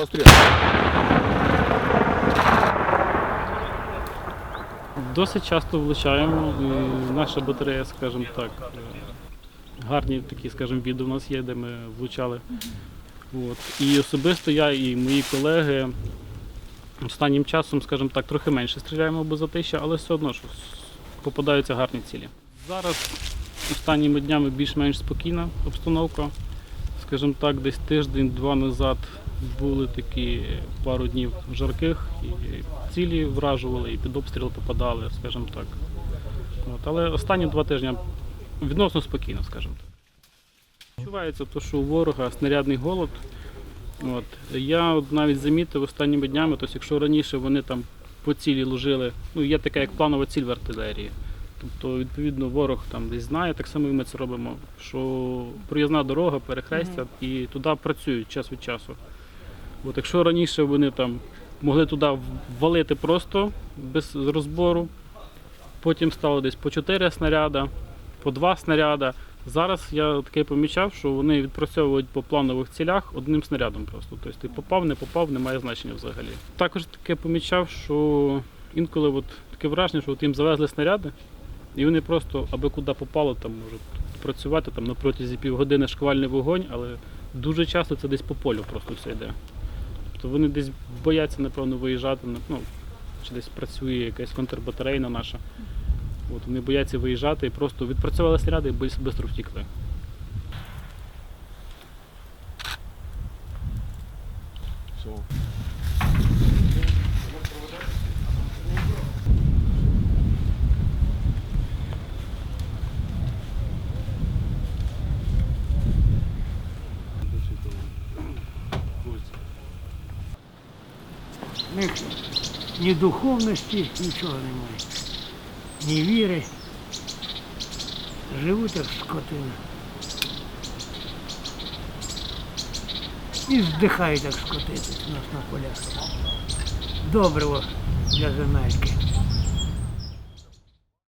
постріл. Досить часто влучаємо. Наша батарея, скажімо так, е, гарні такі, скажімо, відео у нас є, де ми влучали. От. І особисто я і мої колеги останнім часом, скажімо так, трохи менше стріляємо без затища, але все одно що попадаються гарні цілі. Зараз останніми днями більш-менш спокійна обстановка. Скажімо так, десь тиждень-два назад були такі пару днів жарких, і цілі вражували, і під обстріл попадали, скажімо так. От, але останні два тижні відносно спокійно, скажімо так. Відчувається те, що у ворога снарядний голод. От. Я от навіть замітив останніми днями, тобто, якщо раніше вони там по цілі ложили, ну є така як планова ціль в артилерії. Тобто, відповідно, ворог там десь знає, так само і ми це робимо, що проїзна дорога, перехрестя, і туди працюють час від часу. От якщо раніше вони там могли туди ввалити просто без розбору, потім стало десь по 4 снаряда, по 2 снаряда. Зараз я таке помічав, що вони відпрацьовують по планових цілях одним снарядом просто. Тобто ти попав, не попав, немає значення взагалі. Також таке помічав, що інколи от таке враження, що от їм завезли снаряди, і вони просто аби куди попало, там можуть працювати там на протязі півгодини шквальний вогонь, але дуже часто це десь по полю просто все йде. Тобто вони десь бояться, напевно, виїжджати, ну, чи десь працює якась контрбатарейна наша. От, вони бояться виїжджати і просто відпрацьовували снаряди і швидко втікли. Все. В них ні духовності, нічого немає. Ні віри. Живуть як скотина. І здихають як скотини у нас на полях. Доброго для земельки.